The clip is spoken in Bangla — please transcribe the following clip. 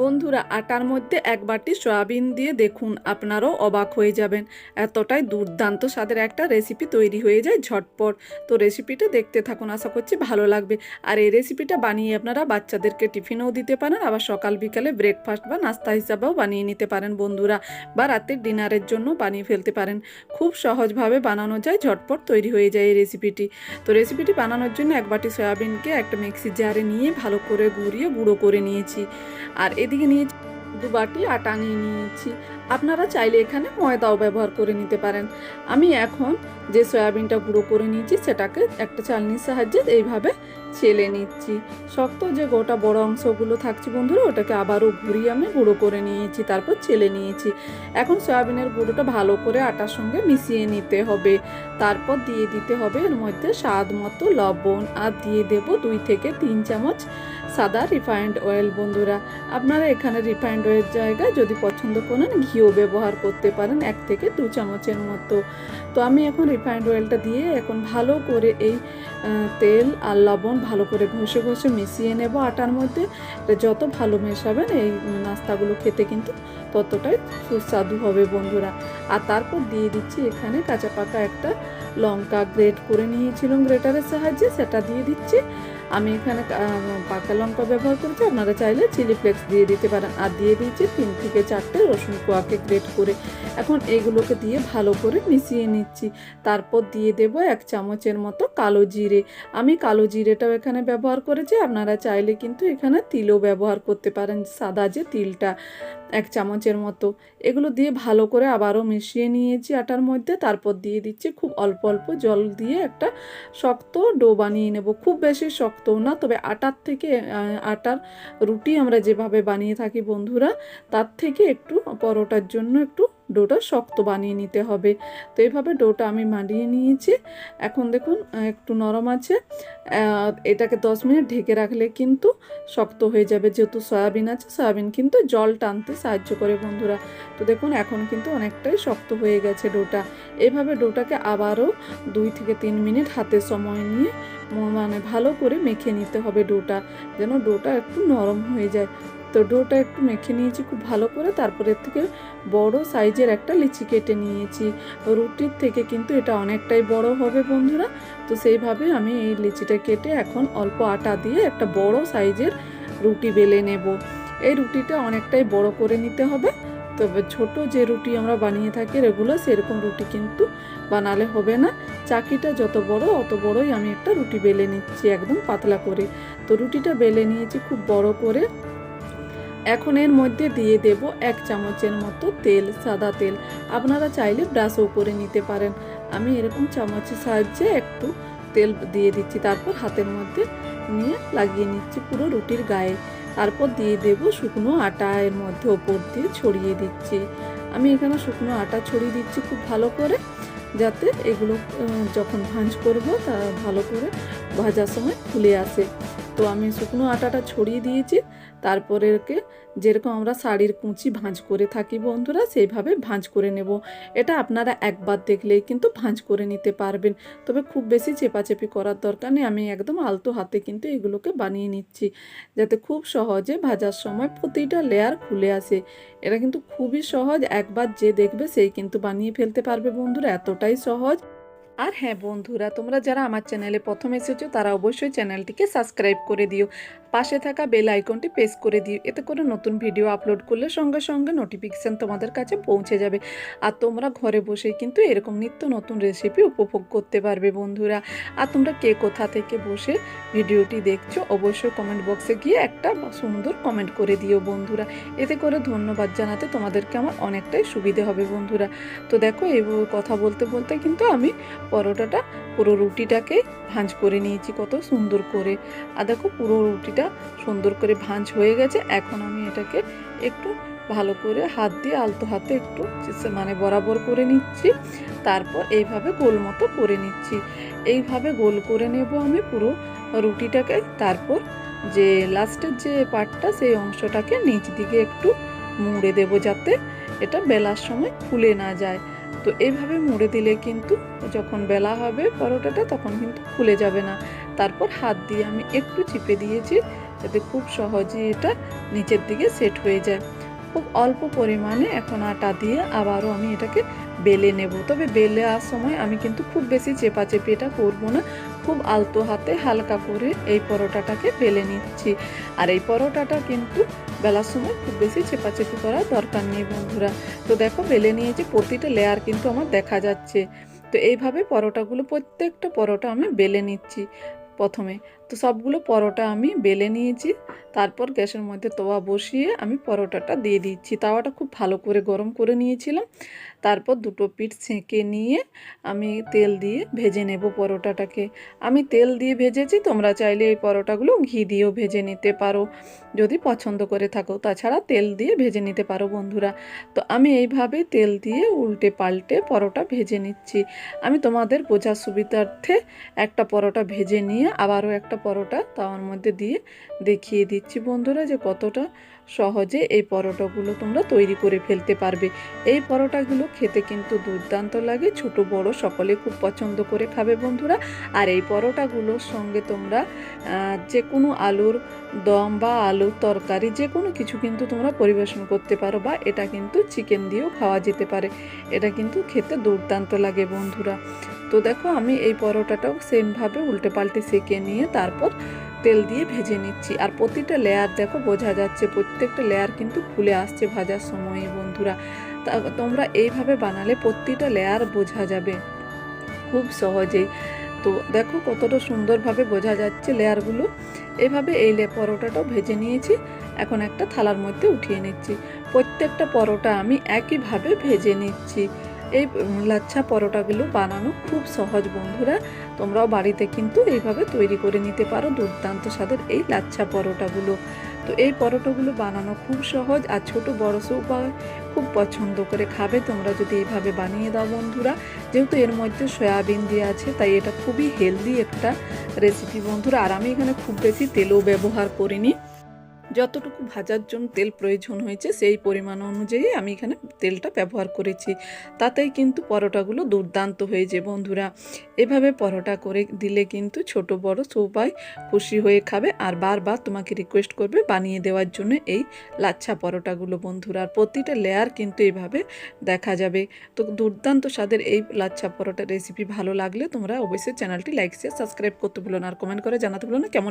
বন্ধুরা আটার মধ্যে এক বাটি সয়াবিন দিয়ে দেখুন, আপনারাও অবাক হয়ে যাবেন। এতটাই দুর্দান্ত স্বাদের একটা রেসিপি তৈরি হয়ে যায় ঝটপট। তো রেসিপিটা দেখতে থাকুন, আশা করছি ভালো লাগবে। আর এই রেসিপিটা বানিয়ে আপনারা বাচ্চাদেরকে টিফিনেও দিতে পারেন, আবার সকাল বিকালে ব্রেকফাস্ট বা নাস্তা হিসাবেও বানিয়ে নিতে পারেন বন্ধুরা, বা রাতের ডিনারের জন্য বানিয়ে ফেলতে পারেন। খুব সহজভাবে বানানো যায়, ঝটপট তৈরি হয়ে যায় এই রেসিপিটি তো রেসিপিটি বানানোর জন্য এক বাটি সয়াবিনকে একটা মিক্সি জারে নিয়ে ভালো করে গুঁড়িয়ে, গুঁড়ো করে নিয়েছি। আর এদিকে নিয়েছি দু বাটি আটা নিয়ে নিয়েছি। আপনারা চাইলে এখানে ময়দাও ব্যবহার করে নিতে পারেন। আমি এখন যে সয়াবিনটা গুঁড়ো করে নিয়েছি, সেটাকে একটা চালনির সাহায্যে এইভাবে ছেলে নিচ্ছি। শক্ত যে গোটা বড় অংশগুলো থাকছে বন্ধুরা, ওটাকে আবারও ঘুরিয়ে আমি গুঁড়ো করে নিয়েছি, তারপর ছেলে নিয়েছি। এখন সয়াবিনের গুঁড়োটা ভালো করে আটার সঙ্গে মিশিয়ে নিতে হবে। তারপর দিয়ে দিতে হবে এর মধ্যে স্বাদ মতো লবণ, আর দিয়ে দেব দুই থেকে তিন চামচ সাদা রিফাইন্ড অয়েল বন্ধুরা। আপনারা এখানে রিফাইন্ড অয়েল জায়গায় যদি পছন্দ করেন, ঘিও ব্যবহার করতে পারেন এক থেকে দু চামচের মতো। তো আমি এখন রিফাইন্ড অয়েলটা দিয়ে এখন ভালো করে এই তেল আর লবণ ভালো করে ঘষে ঘষে মিশিয়ে নেব আটার মধ্যে। যত ভালো মেশাবেন, এই নাস্তাগুলো খেতে কিন্তু ততটাই সুস্বাদু হবে, বন্ধুরা। আর তারপর দিয়ে দিচ্ছি এখানে কাঁচা পাকা একটা লঙ্কা গ্রেট করে নিয়েছিলাম গ্রেটারের সাহায্যে। সেটা দিয়ে দিচ্ছি। আমি এখানে পাকা লঙ্কা ব্যবহার করেছি আপনারা চাইলে চিলি ফ্লেক্স দিয়ে দিতে পারেন। আর দিয়ে দিয়েছি তিন থেকে চারটে রসুন কোয়াকে গ্রেট করে। এখন এগুলোকে দিয়ে ভালো করে মিশিয়ে নিচ্ছি। তারপর দিয়ে দেব এক চামচের মতো কালো জিরে। আমি কালো জিরেটাও এখানে ব্যবহার করেছি। আপনারা চাইলে কিন্তু এখানে তিলও ব্যবহার করতে পারেন। সাদা যে তিলটা, এক চামচের মতো। এগুলো দিয়ে ভালো করে আবারও মিশিয়ে নিয়েছি আটার মধ্যে। তারপর দিয়ে দিচ্ছি খুব অল্প অল্প জল দিয়ে একটা শক্ত ডো বানিয়ে নেব। খুব বেশি শক্তও না। তবে আটার থেকে আটার রুটি আমরা যেভাবে বানিয়ে থাকি বন্ধুরা, তার থেকে একটু পরোটার জন্য একটু ডোটা শক্ত বানিয়ে নিতে হবে। তো এইভাবে ডোটা আমি বানিয়ে নিয়েছি। এখন দেখুন, একটু নরম আছে। এটাকে দশ মিনিট ঢেকে রাখলে কিন্তু শক্ত হয়ে যাবে। যেহেতু সয়াবিন আছে, সয়াবিন কিন্তু জল টানতে সাহায্য করে বন্ধুরা। তো দেখুন, এখন কিন্তু অনেকটাই শক্ত হয়ে গেছে ডোটা। এভাবে ডোটাকে আবারও দুই থেকে তিন মিনিট হাতে সময় নিয়ে মানে ভালো করে মেখে নিতে হবে ডোটা, যেন ডোটা একটু নরম হয়ে যায়। তো ডোটা একটু মেখে নিয়েছি খুব ভালো করে। তারপরে থেকে বড় সাইজের একটা লিচি কেটে নিয়েছি। রুটির থেকে কিন্তু এটা অনেকটাই বড় হবে বন্ধুরা। তো সেইভাবে আমি এই লিচিটা কেটে এখন অল্প আটা দিয়ে একটা বড় সাইজের রুটি বেলে নেব। এই রুটিটা অনেকটাই বড় করে নিতে হবে। তবে ছোট যে রুটি আমরা বানিয়ে থাকি রেগুলার সেরকম রুটি কিন্তু বানালে হবে না। চাকিটা যত বড়, অত বড়ই আমি একটা রুটি বেলে নিচ্ছি একদম পাতলা করে। তো রুটিটা বেলে নিয়েছি খুব বড় করে। এখন এর মধ্যে দিয়ে দেব এক চামচের মতো তেল, সাদা তেল। আপনারা চাইলে ব্রাশও করে নিতে পারেন। আমি এরকম চামচের সাহায্যে একটু তেল দিয়ে দিচ্ছি। তারপর হাতের মধ্যে নিয়ে লাগিয়ে নিচ্ছি পুরো রুটির গায়ে। তারপর দিয়ে দেব শুকনো আটা, এর মধ্যে ওপর দিয়ে ছড়িয়ে দিচ্ছি। আমি এখানে শুকনো আটা ছড়িয়ে দিচ্ছি খুব ভালো করে, যাতে এগুলো যখন ভাঁজ করব তা ভালো করে ভাজার সময় খুলে আসে। তো আমি শুকনো আটাটা ছড়িয়ে দিয়েছি। তারপরে একে যেরকম আমরা শাড়ির কুঁচি ভাঁজ করে থাকি বন্ধুরা, সেইভাবে ভাঁজ করে নেব। এটা আপনারা একবার দেখলেই কিন্তু ভাঁজ করে নিতে পারবেন। তবে খুব বেশি চেপাচেপি করার দরকার নেই। আমি একদম আলতো হাতে কিন্তু এগুলোকে বানিয়ে নিচ্ছি, যাতে খুব সহজে ভাজার সময় প্রতিটা লেয়ার খুলে আসে। এটা কিন্তু খুবই সহজ। একবার যে দেখবে সেই কিন্তু বানিয়ে ফেলতে পারবে বন্ধুরা। এতটাই সহজ। আর হ্যাঁ বন্ধুরা, তোমরা যারা আমার চ্যানেলে প্রথম এসেছ, তারা অবশ্যই চ্যানেলটিকে সাবস্ক্রাইব করে দিও। পাশে থাকা বেল আইকনটি প্রেস করে দিও, এতে করে নতুন ভিডিও আপলোড করলে সঙ্গে সঙ্গে নোটিফিকেশান তোমাদের কাছে পৌঁছে যাবে। আর তোমরা ঘরে বসেই কিন্তু এরকম নিত্য নতুন রেসিপি উপভোগ করতে পারবে বন্ধুরা। আর তোমরা কে কোথা থেকে বসে ভিডিওটি দেখছ, অবশ্যই কমেন্ট বক্সে গিয়ে একটা সুন্দর কমেন্ট করে দিও বন্ধুরা। এতে করে ধন্যবাদ জানাতে তোমাদেরকে আমার অনেকটাই সুবিধে হবে বন্ধুরা। তো দেখো এই কথা বলতে বলতে কিন্তু আমি পরোটাটা পুরো রুটিটাকে ভাঁজ করে নিয়েছি, কত সুন্দর করে। আর দেখো পুরো রুটিটা সুন্দর করে ভাঁজ হয়ে গেছে। এখন আমি এটাকে একটু ভালো করে হাত দিয়ে আলতো হাতে একটু মানে বরাবর করে নিচ্ছি। তারপর এইভাবে গোল মতো করে নিচ্ছি। এইভাবে গোল করে নেব আমি পুরো রুটিটাকে। তারপর যে লাস্টের যে পার্টটা সেই অংশটাকে নিচ দিকে একটু মুড়ে দেব যাতে এটা বেলার সময় ফুলে না যায়। তো এইভাবে মুড়ে দিলে কিন্তু যখন বেলা হবে পরোটাটা তখন কিন্তু ফুলে যাবে না। তারপর হাত দিয়ে আমি একটু চিপে দিয়েছি যাতে খুব সহজেই এটা নিচের দিকে সেট হয়ে যায়। খুব অল্প পরিমাণে এখন আটা দিয়ে আবারও আমি এটাকে বেলে নেব। তবে বেলে আর সময় আমি কিন্তু খুব বেশি চেপাচেপি এটা করব না। খুব আলতো হাতে হালকা করে এই পরোটাটাকে বেলে নিচ্ছি। আর এই পরোটাটা কিন্তু বেলার সময় খুব বেশি চেপাচেপি করার দরকার নেই বন্ধুরা। তো দেখো বেলে নিয়েছি, প্রতিটা লেয়ার কিন্তু আমার দেখা যাচ্ছে। তো এইভাবে পরোটাগুলো, প্রত্যেকটা পরোটা আমি বেলে নিচ্ছি প্রথমে। তো সবগুলো পরোটা আমি বেলে নিয়েছি। তারপর গ্যাসের মধ্যে তোয়া বসিয়ে আমি পরোটাটা দিয়ে দিচ্ছি। তাওয়াটা খুব ভালো করে গরম করে নিয়েছিলাম। তারপর দুটো পিঠ সেঁকে নিয়ে আমি তেল দিয়ে ভেজে নেব পরোটাটাকে। আমি তেল দিয়ে ভেজেছি, তোমরা চাইলে এই পরোটাগুলো ঘি দিয়েও ভেজে নিতে পারো। যদি পছন্দ করে থাকো, তাছাড়া তেল দিয়ে ভেজে নিতে পারো বন্ধুরা। তো আমি এইভাবে তেল দিয়ে উল্টে পাল্টে পরোটা ভেজে নিচ্ছি। আমি তোমাদের বোঝার সুবিধার্থে একটা পরোটা ভেজে নিয়ে আবারও একটা পরোটা তাওয়ার মধ্যে দিয়ে দেখিয়ে দিচ্ছি বন্ধুরা যে কতটা সহজে এই পরোটাগুলো তোমরা তৈরি করে ফেলতে পারবে। এই পরোটাগুলো খেতে কিন্তু দুর্দান্ত লাগে, ছোট, বড় সকলে খুব পছন্দ করে খাবে বন্ধুরা। আর এই পরোটাগুলোর সঙ্গে তোমরা যে কোনো আলুর দম বা আলুর তরকারি, যে কোনো কিছু কিন্তু তোমরা পরিবেশন করতে পারো বা এটা কিন্তু চিকেন দিয়েও খাওয়া যেতে পারে। এটা কিন্তু খেতে দুর্দান্ত লাগে বন্ধুরা। তো দেখো আমি এই পরোটাটাও সেমভাবে উল্টে পাল্টে সেঁকে নিয়ে তারপর তেল দিয়ে ভেজে নিচ্ছি। আর প্রতিটা লেয়ার দেখো বোঝা যাচ্ছে, প্রত্যেকটা লেয়ার কিন্তু খুলে আসছে ভাজার সময় বন্ধুরা। তোমরা এইভাবে বানালে প্রতিটা লেয়ার বোঝা যাবে খুব সহজেই। তো দেখো কতটা সুন্দরভাবে বোঝা যাচ্ছে লেয়ারগুলো এভাবে এই লে পরোটাটাও ভেজে নিয়েছি, এখন একটা থালার মধ্যে উঠিয়ে নিচ্ছি। প্রত্যেকটা পরোটা আমি একইভাবে ভেজে নিচ্ছি। এই লাচ্ছা পরোটাগুলো বানানো খুব সহজ, বন্ধুরা। তোমরাও বাড়িতে কিন্তু এইভাবে তৈরি করে নিতে পারো দুর্দান্ত স্বাদের এই লাচ্ছা পরোটাগুলো। তো এই পরোটাগুলো বানানো খুব সহজ আর ছোটো বড় সবাই খুব পছন্দ করে খাবে। তোমরা যদি এইভাবে বানিয়ে দাও, বন্ধুরা। যেহেতু এর মধ্যে সয়াবিন দিয়ে আছে, তাই এটা খুবই হেলদি একটা রেসিপি বন্ধুরা। আর আমি এখানে খুব বেশি তেলও ব্যবহার করিনি। যতটুকু ভাজার জন্য তেল প্রয়োজন হয়েছে, সেই পরিমাণ অনুযায়ী আমি এখানে তেলটা ব্যবহার করেছি। তাতেই কিন্তু পরোটাগুলো দুর্দান্ত হয়েছে বন্ধুরা। এভাবে পরোটা করে দিলে কিন্তু ছোট বড় সবাই খুশি হয়ে খাবে আর বারবার তোমাকে রিকোয়েস্ট করবে বানিয়ে দেওয়ার জন্য এই লাচ্ছা পরোটাগুলো বন্ধুরা। আর প্রতিটা লেয়ার কিন্তু এইভাবে দেখা যাবে। তো দুর্দান্ত স্বাদের এই লাচ্ছা পরোটা রেসিপি ভালো লাগলে তোমরা অবশ্যই চ্যানেলটি লাইক শেয়ার সাবস্ক্রাইব করতে ভুলো না। আর কমেন্ট করে জানাতে ভুলো না কেমন